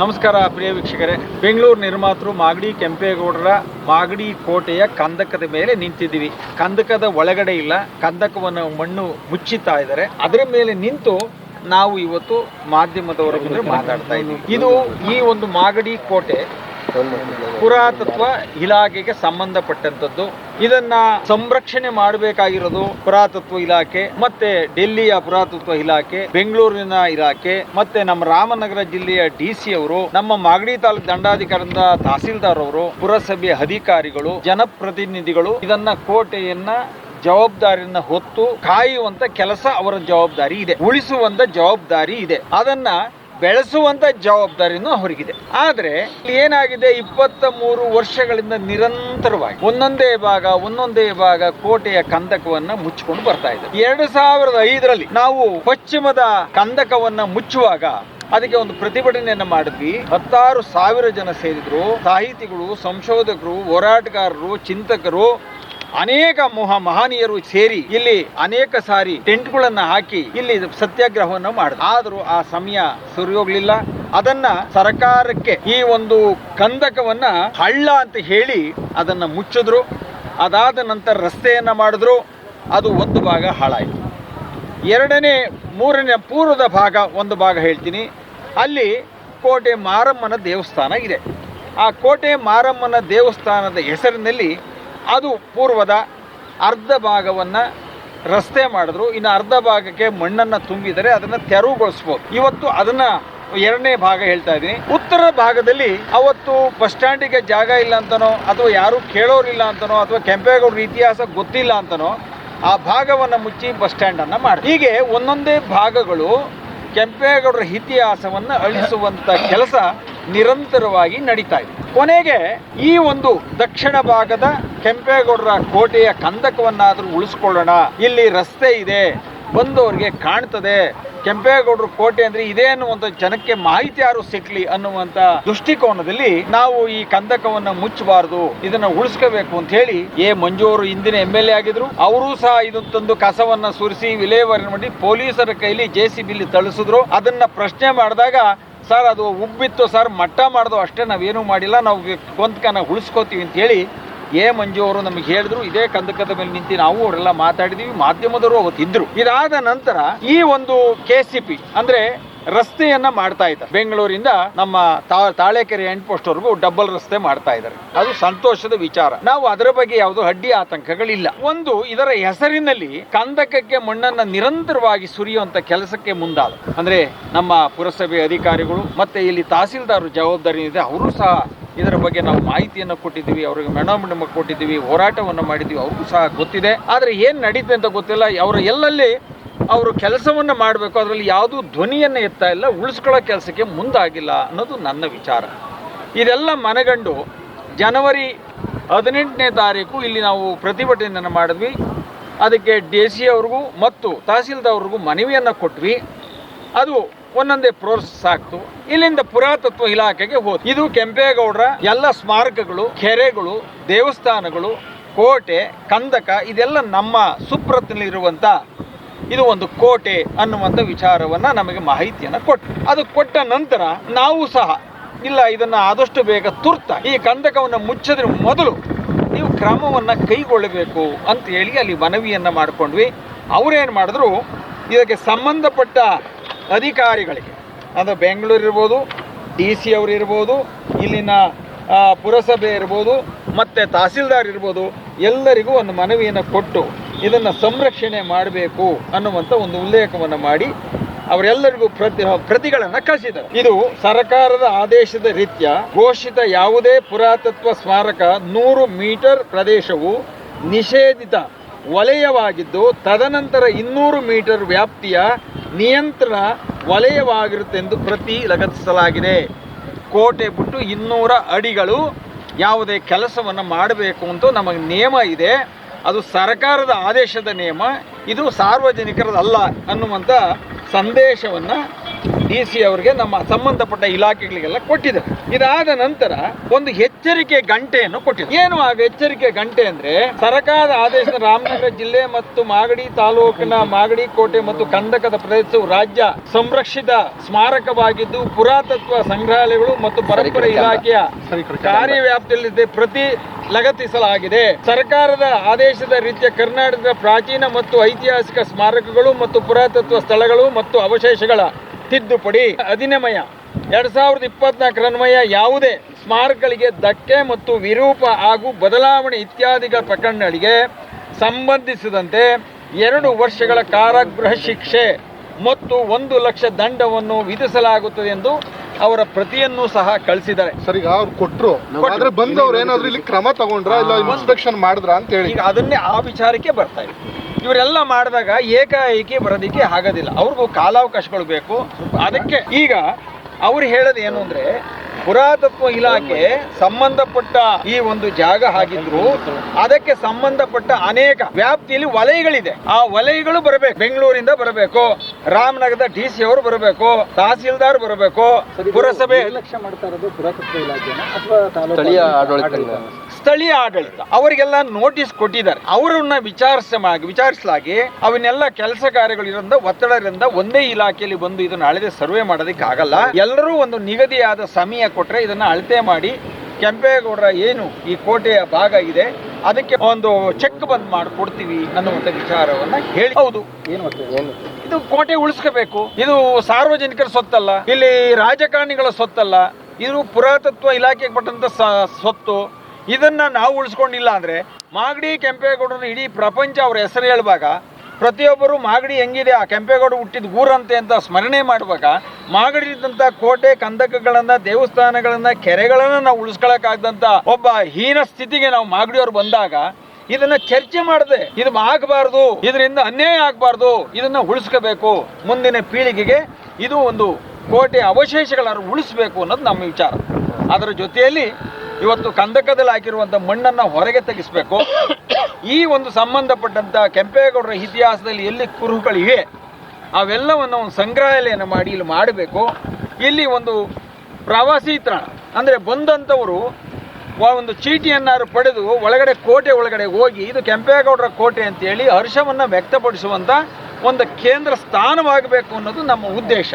ನಮಸ್ಕಾರ ಪ್ರಿಯ ವೀಕ್ಷಕರೇ. ಬೆಂಗಳೂರು ನಿರ್ಮಾತೃ ಮಾಗಡಿ ಕೆಂಪೇಗೌಡರ ಮಾಗಡಿ ಕೋಟೆಯ ಕಂದಕದ ಮೇಲೆ ನಿಂತಿದ್ದೀವಿ. ಕಂದಕದ ಒಳಗಡೆ ಇಲ್ಲ. ಕಂದಕವನ್ನು ಮಣ್ಣು ಮುಚ್ಚಿತಾ ಇದ್ದಾರೆ. ಅದರ ಮೇಲೆ ನಿಂತು ನಾವು ಇವತ್ತು ಮಾಧ್ಯಮದವರ ಮುಂದೆ ಮಾತಾಡ್ತಾ ಇದ್ದೀವಿ. ಇದು ಈ ಒಂದು ಮಾಗಡಿ ಕೋಟೆ ಪುರಾತತ್ವ ಇಲಾಖೆಗೆ ಸಂಬಂಧಪಟ್ಟಂತದ್ದು ಇದನ್ನ ಸಂರಕ್ಷಣೆ ಮಾಡಬೇಕಾಗಿರೋದು ಪುರಾತತ್ವ ಇಲಾಖೆ, ಮತ್ತೆ ಡೆಲ್ಲಿಯ ಪುರಾತತ್ವ ಇಲಾಖೆ, ಬೆಂಗಳೂರಿನ ಇಲಾಖೆ, ಮತ್ತೆ ನಮ್ಮ ರಾಮನಗರ ಜಿಲ್ಲೆಯ ಡಿ ಸಿ ಅವರು, ನಮ್ಮ ಮಾಗಡಿ ತಾಲೂಕು ದಂಡಾಧಿಕಾರಿಯಿಂದ ತಹಸೀಲ್ದಾರ್ ಅವರು, ಪುರಸಭೆ ಅಧಿಕಾರಿಗಳು, ಜನಪ್ರತಿನಿಧಿಗಳು ಇದನ್ನ ಕೋಟೆಯನ್ನ ಜವಾಬ್ದಾರಿಯನ್ನ ಹೊತ್ತು ಕಾಯುವಂತ ಕೆಲಸ ಅವರ ಜವಾಬ್ದಾರಿ ಇದೆ, ಉಳಿಸುವಂತ ಜವಾಬ್ದಾರಿ ಇದೆ. ಅದನ್ನ ಬೆಳೆಸುವಂತ ಜವಾಬ್ದಾರಿನೂ ಅವರಿಗಿದೆ. ಆದ್ರೆ ಏನಾಗಿದೆ? ಇಪ್ಪತ್ತ ಮೂರು ವರ್ಷಗಳಿಂದ ನಿರಂತರವಾಗಿ ಒಂದೊಂದೇ ಭಾಗ ಒಂದೊಂದೇ ಭಾಗ ಕೋಟೆಯ ಕಂದಕವನ್ನ ಮುಚ್ಚಿಕೊಂಡು ಬರ್ತಾ ಇದೆ. ಎರಡು ಸಾವಿರದ ಐದರಲ್ಲಿ ನಾವು ಪಶ್ಚಿಮದ ಕಂದಕವನ್ನ ಮುಚ್ಚುವಾಗ ಅದಕ್ಕೆ ಒಂದು ಪ್ರತಿಭಟನೆಯನ್ನು ಮಾಡಿದ್ವಿ. ಹತ್ತಾರು ಸಾವಿರ ಜನ ಸೇರಿದ್ರು. ಸಾಹಿತಿಗಳು, ಸಂಶೋಧಕರು, ಹೋರಾಟಗಾರರು, ಚಿಂತಕರು ಅನೇಕ ಮೋಹ ಮಹನೀಯರು ಸೇರಿ ಇಲ್ಲಿ ಅನೇಕ ಸಾರಿ ಟೆಂಟ್ಗಳನ್ನು ಹಾಕಿ ಇಲ್ಲಿ ಸತ್ಯಾಗ್ರಹವನ್ನು ಮಾಡಿದ್ರು. ಆದರೂ ಆ ಸಮಯ ಸುರಿಯೋಗ್ಲಿಲ್ಲ ಅದನ್ನ ಸರ್ಕಾರಕ್ಕೆ ಈ ಒಂದು ಕಂದಕವನ್ನ ಹಳ್ಳ ಅಂತ ಹೇಳಿ ಅದನ್ನ ಮುಚ್ಚಿದ್ರು. ಅದಾದ ನಂತರ ರಸ್ತೆಯನ್ನ ಮಾಡಿದ್ರು. ಅದು ಒಂದು ಭಾಗ ಹಾಳಾಯಿತು. ಎರಡನೇ, ಮೂರನೇ ಪೂರ್ವದ ಭಾಗ ಒಂದು ಭಾಗ ಹೇಳ್ತೀನಿ. ಅಲ್ಲಿ ಕೋಟೆ ಮಾರಮ್ಮನ ದೇವಸ್ಥಾನ ಇದೆ. ಆ ಕೋಟೆ ಮಾರಮ್ಮನ ದೇವಸ್ಥಾನದ ಹೆಸರಿನಲ್ಲಿ ಅದು ಪೂರ್ವದ ಅರ್ಧ ಭಾಗವನ್ನು ರಸ್ತೆ ಮಾಡಿದ್ರು. ಇನ್ನು ಅರ್ಧ ಭಾಗಕ್ಕೆ ಮಣ್ಣನ್ನು ತುಂಬಿದರೆ ಅದನ್ನು ತೆರವುಗೊಳಿಸ್ಬೋದು. ಇವತ್ತು ಅದನ್ನು ಎರಡನೇ ಭಾಗ ಹೇಳ್ತಾ ಇದ್ದೀನಿ. ಉತ್ತರ ಭಾಗದಲ್ಲಿ ಅವತ್ತು ಬಸ್ ಸ್ಟ್ಯಾಂಡಿಗೆ ಜಾಗ ಇಲ್ಲ ಅಂತನೋ, ಅಥವಾ ಯಾರು ಕೇಳೋರಿಲ್ಲ ಅಂತನೋ, ಅಥವಾ ಕೆಂಪೇಗೌಡರ ಇತಿಹಾಸ ಗೊತ್ತಿಲ್ಲ ಅಂತನೋ, ಆ ಭಾಗವನ್ನು ಮುಚ್ಚಿ ಬಸ್ ಸ್ಟ್ಯಾಂಡನ್ನು ಮಾಡಿ ಹೀಗೆ ಒಂದೊಂದೇ ಭಾಗಗಳು ಕೆಂಪೇಗೌಡರ ಇತಿಹಾಸವನ್ನು ಅಳಿಸುವಂಥ ಕೆಲಸ ನಿರಂತರವಾಗಿ ನಡೀತಾ ಇದೆ. ಕೊನೆಗೆ ಈ ಒಂದು ದಕ್ಷಿಣ ಭಾಗದ ಕೆಂಪೇಗೌಡರ ಕೋಟೆಯ ಕಂದಕವನ್ನಾದರೂ ಉಳಿಸ್ಕೊಳ್ಳೋಣ. ಇಲ್ಲಿ ರಸ್ತೆ ಇದೆ, ಬಂದವರಿಗೆ ಕಾಣ್ತದೆ. ಕೆಂಪೇಗೌಡರು ಕೋಟೆ ಅಂದ್ರೆ ಇದೇ ಅನ್ನುವಂಥ ಜನಕ್ಕೆ ಮಾಹಿತಿ ಯಾರು ಸಿಕ್ಲಿ ಅನ್ನುವಂತ ದೃಷ್ಟಿಕೋನದಲ್ಲಿ ನಾವು ಈ ಕಂದಕವನ್ನ ಮುಚ್ಚಬಾರದು, ಇದನ್ನ ಉಳಿಸ್ಕೋಬೇಕು ಅಂತ ಹೇಳಿ ಎ ಮಂಜು ಅವರು ಹಿಂದಿನ ಎಂ ಎಲ್ ಎ ಆಗಿದ್ರು. ಅವರು ಸಹ ಇದನ್ನ ತಂದು ಕಸವನ್ನ ಸುರಿಸಿ ವಿಲೇವಾರಿ ಮಾಡಿ ಪೊಲೀಸರ ಕೈಲಿ ಜೆ ಸಿ ಬಿಲಿ ತಳಿಸಿದ್ರು. ಅದನ್ನ ಪ್ರಶ್ನೆ ಮಾಡಿದಾಗ, ಸರ್, ಅದು ಉಬ್ಬಿತ್ತು ಸರ್, ಮಟ್ಟ ಮಾಡ್ದು ಅಷ್ಟೇ ನಾವೇನು ಮಾಡಿಲ್ಲ, ನಾವು ಗೊಂತ್ಕನ ಉಳಿಸ್ಕೋತೀವಿ ಅಂತ ಹೇಳಿ ಎ ಮಂಜು ಅವರು ನಮಗೆ ಹೇಳಿದ್ರು, ಇದೇ ಕಂದಕದ ಮೇಲೆ ನಿಂತು ನಾವು ಅವರೆಲ್ಲ ಮಾತಾಡಿದೀವಿ, ಮಾಧ್ಯಮದವರು ಅವತ್ತು ಇದ್ರು. ಇದಾದ ನಂತರ ಈ ಒಂದು ಕೆ ಅಂದ್ರೆ ರಸ್ತೆಯನ್ನ ಮಾಡ್ತಾ ಇದ್ದಾರೆ. ಬೆಂಗಳೂರಿಂದ ನಮ್ಮ ತಾಳೆಕೆರೆ ಎಂಡ್ ಪೋಸ್ಟ್ ವರೆಗೂ ಡಬಲ್ ರಸ್ತೆ ಮಾಡ್ತಾ ಇದ್ದಾರೆ. ಅದು ಸಂತೋಷದ ವಿಚಾರ. ನಾವು ಅದರ ಬಗ್ಗೆ ಯಾವುದು ಅಡ್ಡಿ ಆತಂಕಗಳಿಲ್ಲ. ಒಂದು ಇದರ ಹೆಸರಿನಲ್ಲಿ ಕಂದಕಕ್ಕೆ ಮಣ್ಣನ್ನ ನಿರಂತರವಾಗಿ ಸುರಿಯುವಂತ ಕೆಲಸಕ್ಕೆ ಮುಂದಾದ, ಅಂದ್ರೆ ನಮ್ಮ ಪುರಸಭೆ ಅಧಿಕಾರಿಗಳು ಮತ್ತೆ ಇಲ್ಲಿ ತಹಸೀಲ್ದಾರ್ ಜವಾಬ್ದಾರಿ ಇದೆ ಅವರು ಸಹ ಇದರ ಬಗ್ಗೆ ನಾವು ಮಾಹಿತಿಯನ್ನು ಕೊಟ್ಟಿದ್ದೀವಿ, ಅವರಿಗೆ ಮೆಣಮಂಡಮ ಕೊಟ್ಟಿದ್ದೀವಿ, ಹೋರಾಟವನ್ನು ಮಾಡಿದ್ದೀವಿ, ಅವ್ರಿಗೂ ಸಹ ಗೊತ್ತಿದೆ. ಆದರೆ ಏನು ನಡೀತೆ ಅಂತ ಗೊತ್ತಿಲ್ಲ, ಅವರ ಎಲ್ಲಲ್ಲಿ ಅವರು ಕೆಲಸವನ್ನು ಮಾಡಬೇಕು, ಅದರಲ್ಲಿ ಯಾವುದೂ ಧ್ವನಿಯನ್ನು ಎತ್ತಾ ಇಲ್ಲ, ಉಳಿಸ್ಕೊಳ್ಳೋ ಕೆಲಸಕ್ಕೆ ಮುಂದಾಗಿಲ್ಲ ಅನ್ನೋದು ನನ್ನ ವಿಚಾರ. ಇದೆಲ್ಲ ಮನಗಂಡು ಜನವರಿ ಹದಿನೆಂಟನೇ ತಾರೀಕು ಇಲ್ಲಿ ನಾವು ಪ್ರತಿಭಟನೆಯನ್ನು ಮಾಡಿದ್ವಿ. ಅದಕ್ಕೆ ಡಿ ಸಿ ಅವ್ರಿಗೂ ಮತ್ತು ತಹಸೀಲ್ದಾರ್ರಿಗೂ ಮನವಿಯನ್ನು ಕೊಟ್ವಿ. ಅದು ಒಂದೊಂದೇ ಪ್ರೋಸೆಸ್ ಆಗ್ತು ಇಲ್ಲಿಂದ ಪುರಾತತ್ವ ಇಲಾಖೆಗೆ ಹೋದ್. ಇದು ಕೆಂಪೇಗೌಡರ ಎಲ್ಲ ಸ್ಮಾರಕಗಳು, ಕೆರೆಗಳು, ದೇವಸ್ಥಾನಗಳು, ಕೋಟೆ, ಕಂದಕ, ಇದೆಲ್ಲ ನಮ್ಮ ಸುಪ್ರತಿನಿರುವಂತ ಇದು ಒಂದು ಕೋಟೆ ಅನ್ನುವಂಥ ವಿಚಾರವನ್ನ ನಮಗೆ ಮಾಹಿತಿಯನ್ನು ಕೊಟ್ಟು ಅದು ಕೊಟ್ಟ ನಂತರ ನಾವು ಸಹ, ಇಲ್ಲ, ಇದನ್ನ ಆದಷ್ಟು ಬೇಗ ತುರ್ತ. ಈ ಕಂದಕವನ್ನು ಮುಚ್ಚದ್ರ ಮೊದಲು ನೀವು ಕ್ರಮವನ್ನು ಕೈಗೊಳ್ಳಬೇಕು ಅಂತ ಹೇಳಿ ಅಲ್ಲಿ ಮನವಿಯನ್ನು ಮಾಡ್ಕೊಂಡ್ವಿ. ಅವರೇನು ಮಾಡಿದ್ರು, ಇದಕ್ಕೆ ಸಂಬಂಧಪಟ್ಟ ಅಧಿಕಾರಿಗಳಿಗೆ. ಅದು ಬೆಂಗಳೂರು ಇರ್ಬೋದು ಡಿ ಸಿ ಅವರು ಇರ್ಬೋದು, ಇಲ್ಲಿನ ಪುರಸಭೆ ಇರ್ಬೋದು, ಮತ್ತು ತಹಸೀಲ್ದಾರ್ ಇರ್ಬೋದು, ಎಲ್ಲರಿಗೂ ಒಂದು ಮನವಿಯನ್ನು ಕೊಟ್ಟು ಇದನ್ನು ಸಂರಕ್ಷಣೆ ಮಾಡಬೇಕು ಅನ್ನುವಂಥ ಒಂದು ಉಲ್ಲೇಖವನ್ನು ಮಾಡಿ ಅವರೆಲ್ಲರಿಗೂ ಪ್ರತಿ, ಪ್ರತಿಗಳನ್ನು ಕಳಿಸಿದರು ಇದು ಸರ್ಕಾರದ ಆದೇಶದ ರೀತ್ಯ ಘೋಷಿತ ಯಾವುದೇ ಪುರಾತತ್ವ ಸ್ಮಾರಕ ನೂರು ಮೀಟರ್ ಪ್ರದೇಶವು ನಿಷೇಧಿತ ವಲಯವಾಗಿದ್ದು, ತದನಂತರ ಇನ್ನೂರು ಮೀಟರ್ ವ್ಯಾಪ್ತಿಯ ನಿಯಂತ್ರಣ ವಲಯವಾಗಿರುತ್ತೆಂದು ಪ್ರತಿ ಲಗತ್ತಿಸಲಾಗಿದೆ ಕೋಟೆ ಬಿಟ್ಟು ಇನ್ನೂರ ಅಡಿಗಳು ಯಾವುದೇ ಕೆಲಸವನ್ನು ಮಾಡಬೇಕು ಅಂತ ನಮಗೆ ನಿಯಮ ಇದೆ. ಅದು ಸರ್ಕಾರದ ಆದೇಶದ ನಿಯಮ. ಇದು ಸಾರ್ವಜನಿಕರದಲ್ಲ ಅನ್ನುವಂಥ ಸಂದೇಶವನ್ನು ಡಿ ಸಿ ಅವರಿಗೆ ನಮ್ಮ ಸಂಬಂಧಪಟ್ಟ ಇಲಾಖೆಗಳಿಗೆಲ್ಲ ಕೊಟ್ಟಿದೆ ಇದಾದ ನಂತರ ಒಂದು ಎಚ್ಚರಿಕೆ ಗಂಟೆಯನ್ನು ಕೊಟ್ಟಿದೆ ಏನು ಆ ಎಚ್ಚರಿಕೆ ಗಂಟೆ ಅಂದ್ರೆ ಸರ್ಕಾರದ ಆದೇಶದ ರಾಮನಗರ ಜಿಲ್ಲೆ ಮತ್ತು ಮಾಗಡಿ ತಾಲೂಕಿನ ಮಾಗಡಿ ಕೋಟೆ ಮತ್ತು ಕಂದಕದ ಪ್ರದೇಶವು ರಾಜ್ಯ ಸಂರಕ್ಷಿತ ಸ್ಮಾರಕವಾಗಿದ್ದು ಪುರಾತತ್ವ ಸಂಗ್ರಹಾಲಯಗಳು ಮತ್ತು ಪರಂಪರೆ ಇಲಾಖೆಯ ಕಾರ್ಯವ್ಯಾಪ್ತಿಯಲ್ಲಿದೆ ಪ್ರತಿ ಲಗತ್ತಿಸಲಾಗಿದೆ. ಸರ್ಕಾರದ ಆದೇಶದ ರೀತಿಯ ಕರ್ನಾಟಕದ ಪ್ರಾಚೀನ ಮತ್ತು ಐತಿಹಾಸಿಕ ಸ್ಮಾರಕಗಳು ಮತ್ತು ಪುರಾತತ್ವ ಸ್ಥಳಗಳು ಮತ್ತು ಅವಶೇಷಗಳ ತಿದ್ದುಪಡಿ ಅಧಿನಿಮಯ ಎರಡ್ ಸಾವಿರದ ಇಪ್ಪತ್ನಾಲ್ಕರ ಅನ್ವಯ ಯಾವುದೇ ಸ್ಮಾರಕಗಳಿಗೆ ಧಕ್ಕೆ ಮತ್ತು ವಿರೂಪ ಹಾಗೂ ಬದಲಾವಣೆ ಇತ್ಯಾದಿಗಳ ಪ್ರಕರಣಗಳಿಗೆ ಸಂಬಂಧಿಸಿದಂತೆ ಎರಡು ವರ್ಷಗಳ ಕಾರಾಗೃಹ ಶಿಕ್ಷೆ ಮತ್ತು ಒಂದು ಲಕ್ಷ ದಂಡವನ್ನು ವಿಧಿಸಲಾಗುತ್ತದೆ ಎಂದು ಅವರ ಪ್ರತಿಯನ್ನು ಸಹ ಕಳಿಸಿದ್ದಾರೆ. ಸರ್ ಈಗ ಅವ್ರು ಕೊಟ್ರು. ಆದ್ರೆ ಬಂದವ್ರು ಏನಾದ್ರು ಇಲ್ಲಿ ಕ್ರಮ ತಗೊಂಡ್ರ? ಇಲ್ಲ ಇನ್ಸ್ಪೆಕ್ಷನ್ ಮಾಡಿದ್ರ ಅಂತ ಹೇಳಿ. ಈಗ ಅದನ್ನೇ ಆ ವಿಚಾರಕ್ಕೆ ಬರ್ತಾ ಇದೆ. ಇವರೆಲ್ಲ ಮಾಡಿದಾಗ ಏಕಾಏಕಿ ಬರೋದಕ್ಕೆ ಆಗೋದಿಲ್ಲ. ಅವ್ರಿಗೂ ಕಾಲಾವಕಾಶಗಳು ಬೇಕು. ಅದಕ್ಕೆ ಈಗ ಅವ್ರು ಹೇಳೋದು ಏನು ಅಂದ್ರೆ ಪುರಾತತ್ವ ಇಲಾಖೆ ಸಂಬಂಧಪಟ್ಟ ಈ ಒಂದು ಜಾಗ ಆಗಿದ್ರು ಅದಕ್ಕೆ ಸಂಬಂಧಪಟ್ಟ ಅನೇಕ ವ್ಯಾಪ್ತಿಯಲ್ಲಿ ವಲಯಗಳಿದೆ. ಆ ವಲಯಗಳು ಬರಬೇಕು. ಬೆಂಗಳೂರಿಂದ ಬರಬೇಕು. ರಾಮನಗರದ ಡಿ ಸಿ ಅವರು ಬರಬೇಕು. ತಹಸೀಲ್ದಾರ್ ಬರಬೇಕು. ಪುರಸಭೆ ನಿರ್ಲಕ್ಷ್ಯ ಮಾಡ್ತಾ ಇರೋದು ಪುರಾತತ್ವ ಇಲಾಖೆ ಅಥವಾ ಸ್ಥಳೀಯ ಆಡಳಿತ. ಅವರಿಗೆಲ್ಲ ನೋಟಿಸ್ ಕೊಟ್ಟಿದ್ದಾರೆ. ಅವರನ್ನ ವಿಚಾರಿಸ ವಿಚಾರಿಸಲಾಗಿ ಅವನ್ನೆಲ್ಲ ಕೆಲಸ ಕಾರ್ಯಗಳಿರೋದ್ರಿಂದ ಒತ್ತಡದಿಂದ ಒಂದೇ ಇಲಾಖೆಯಲ್ಲಿ ಬಂದು ಇದನ್ನ ಅಳತೆ ಸರ್ವೆ ಮಾಡೋದಕ್ಕೆ ಆಗಲ್ಲ ಎಲ್ಲರೂ ಒಂದು ನಿಗದಿಯಾದ ಸಮಯ ಕೊಟ್ಟರೆ ಇದನ್ನ ಅಳತೆ ಮಾಡಿ ಕೆಂಪೇಗೌಡರ ಏನು ಈ ಕೋಟೆಯ ಭಾಗ ಇದೆ ಅದಕ್ಕೆ ಒಂದು ಚೆಕ್ ಬಂದ್ ಮಾಡಿ ಕೊಡ್ತೀವಿ ಅನ್ನುವಂಥ ವಿಚಾರವನ್ನ ಹೇಳಿ. ಹೌದು. ಏನು ಇದು ಕೋಟೆ ಉಳಿಸ್ಕೋಬೇಕು. ಇದು ಸಾರ್ವಜನಿಕರ ಸೊತ್ತಲ್ಲ ಇಲ್ಲಿ ರಾಜಕಾರಣಿಗಳ ಸೊತ್ತಲ್ಲ ಇದು ಪುರಾತತ್ವ ಇಲಾಖೆಗೆ ಪಟ್ಟಂತ ಸ- ಸ್ವತ್ತು. ಇದನ್ನ ನಾವು ಉಳಿಸ್ಕೊಂಡಿಲ್ಲ ಅಂದ್ರೆ ಮಾಗಡಿ ಕೆಂಪೇಗೌಡರ ಇಡೀ ಪ್ರಪಂಚ ಅವ್ರ ಹೆಸರು ಹೇಳುವಾಗ ಪ್ರತಿಯೊಬ್ಬರು ಮಾಗಡಿ ಹೆಂಗಿದೆ, ಆ ಕೆಂಪೇಗೌಡ ಹುಟ್ಟಿದ ಊರಂತೆ ಅಂತ ಸ್ಮರಣೆ ಮಾಡುವಾಗ ಮಾಗಡಿ ಇದ್ದಂತ ಕೋಟೆ ಕಂದಕಗಳನ್ನ, ದೇವಸ್ಥಾನಗಳನ್ನ, ಕೆರೆಗಳನ್ನ ನಾವು ಉಳಿಸ್ಕೊಳಕಾಗದಂತ ಒಬ್ಬ ಹೀನ ಸ್ಥಿತಿಗೆ ನಾವು ಮಾಗಡಿಯವರು ಬಂದಾಗ ಇದನ್ನ ಚರ್ಚೆ ಮಾಡದೆ ಇದು ಆಗಬಾರ್ದು, ಇದರಿಂದ ಅನ್ಯಾಯ ಆಗಬಾರ್ದು, ಇದನ್ನ ಉಳಿಸ್ಕೋಬೇಕು. ಮುಂದಿನ ಪೀಳಿಗೆಗೆ ಇದು ಒಂದು ಕೋಟೆ ಅವಶೇಷಗಳನ್ನು ಉಳಿಸ್ಬೇಕು ಅನ್ನೋದು ನಮ್ಮ ವಿಚಾರ. ಅದರ ಜೊತೆಯಲ್ಲಿ ಇವತ್ತು ಕಂದಕದಲ್ಲಿ ಹಾಕಿರುವಂಥ ಮಣ್ಣನ್ನು ಹೊರಗೆ ತೆಗೆಸಬೇಕು. ಈ ಒಂದು ಸಂಬಂಧಪಟ್ಟಂತ ಕೆಂಪೇಗೌಡರ ಇತಿಹಾಸದಲ್ಲಿ ಎಲ್ಲಿ ಕುರುಹುಗಳಿವೆ, ಅವೆಲ್ಲವನ್ನು ಒಂದು ಸಂಗ್ರಹಾಲಯನ ಮಾಡಿ ಇಲ್ಲಿ ಮಾಡಬೇಕು. ಇಲ್ಲಿ ಒಂದು ಪ್ರವಾಸಿ ತಾಣ, ಅಂದರೆ ಬಂದಂಥವರು ಒಂದು ಚೀಟಿಯನ್ನಾರು ಪಡೆದು ಒಳಗಡೆ ಕೋಟೆ ಒಳಗಡೆ ಹೋಗಿ, ಇದು ಕೆಂಪೇಗೌಡರ ಕೋಟೆ ಅಂತೇಳಿ ಹರ್ಷವನ್ನು ವ್ಯಕ್ತಪಡಿಸುವಂಥ ಒಂದು ಕೇಂದ್ರ ಸ್ಥಾನವಾಗಬೇಕು ಅನ್ನೋದು ನಮ್ಮ ಉದ್ದೇಶ.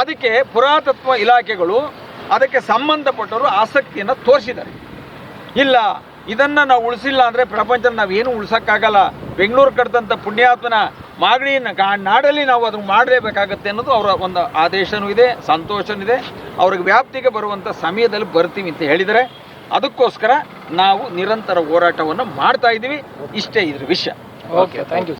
ಅದಕ್ಕೆ ಪುರಾತತ್ವ ಇಲಾಖೆಗಳು ಅದಕ್ಕೆ ಸಂಬಂಧಪಟ್ಟವರು ಆಸಕ್ತಿಯನ್ನು ತೋರಿಸಿದ್ದಾರೆ. ಇಲ್ಲ, ಇದನ್ನ ನಾವು ಉಳಿಸಿಲ್ಲ ಅಂದ್ರೆ ಪ್ರಪಂಚದಲ್ಲಿ ನಾವೇನು ಉಳ್ಸೋಕ್ಕಾಗಲ್ಲ. ಬೆಂಗಳೂರು ಕಟ್ಟದಂತ ಪುಣ್ಯಾತ್ಮನ ಮಾಗಡಿ ನಾಡಲ್ಲಿ ನಾವು ಅದನ್ನು ಮಾಡಲೇಬೇಕಾಗತ್ತೆ ಅನ್ನೋದು ಅವರ ಒಂದು ಆದೇಶನೂ ಇದೆ, ಸಂತೋಷನೂ ಇದೆ. ಅವ್ರಿಗೆ ವ್ಯಾಪ್ತಿಗೆ ಬರುವಂಥ ಸಮಯದಲ್ಲಿ ಬರ್ತೀವಿ ಅಂತ ಹೇಳಿದರೆ ಅದಕ್ಕೋಸ್ಕರ ನಾವು ನಿರಂತರ ಹೋರಾಟವನ್ನು ಮಾಡ್ತಾ ಇದ್ದೀವಿ. ಇಷ್ಟೇ ಇದ್ರ ವಿಷಯ. Okay thank you